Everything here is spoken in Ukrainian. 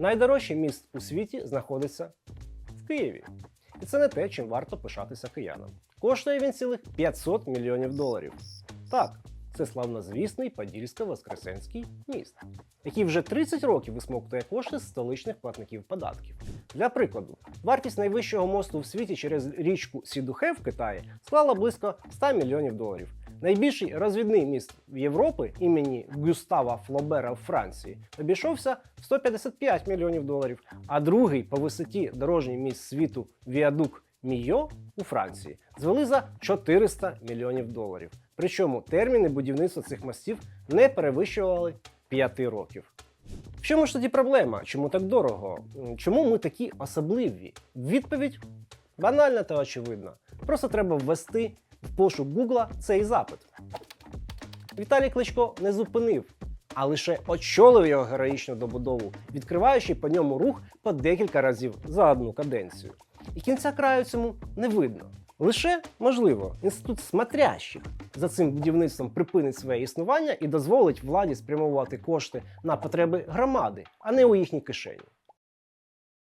Найдорожчий міст у світі знаходиться в Києві. І це не те, чим варто пишатися киянам. Коштує він цілих 500 мільйонів доларів. Так, це славнозвісний Подільсько-Воскресенський міст, який вже 30 років висмоктує кошти з столичних платників податків. Для прикладу, вартість найвищого мосту в світі через річку Сідухе в Китаї склала близько 100 мільйонів доларів. Найбільший розвідний міст Європи імені Гюстава Флобера в Франції обійшовся в 155 мільйонів доларів, а другий по висоті дорожній міст світу Віадук Мійо у Франції звели за 400 мільйонів доларів. Причому терміни будівництва цих мостів не перевищували 5 років. В чому ж тоді проблема? Чому так дорого? Чому ми такі особливі? Відповідь банальна та очевидна. Просто треба ввести в пошук Гугла цей запит. Віталій Кличко не зупинив, а лише очолив його героїчну добудову, відкриваючи по ньому рух по декілька разів за одну каденцію. І кінця краю цьому не видно. Лише, можливо, інститут смотрящих за цим будівництвом припинить своє існування і дозволить владі спрямовувати кошти на потреби громади, а не у їхній кишені.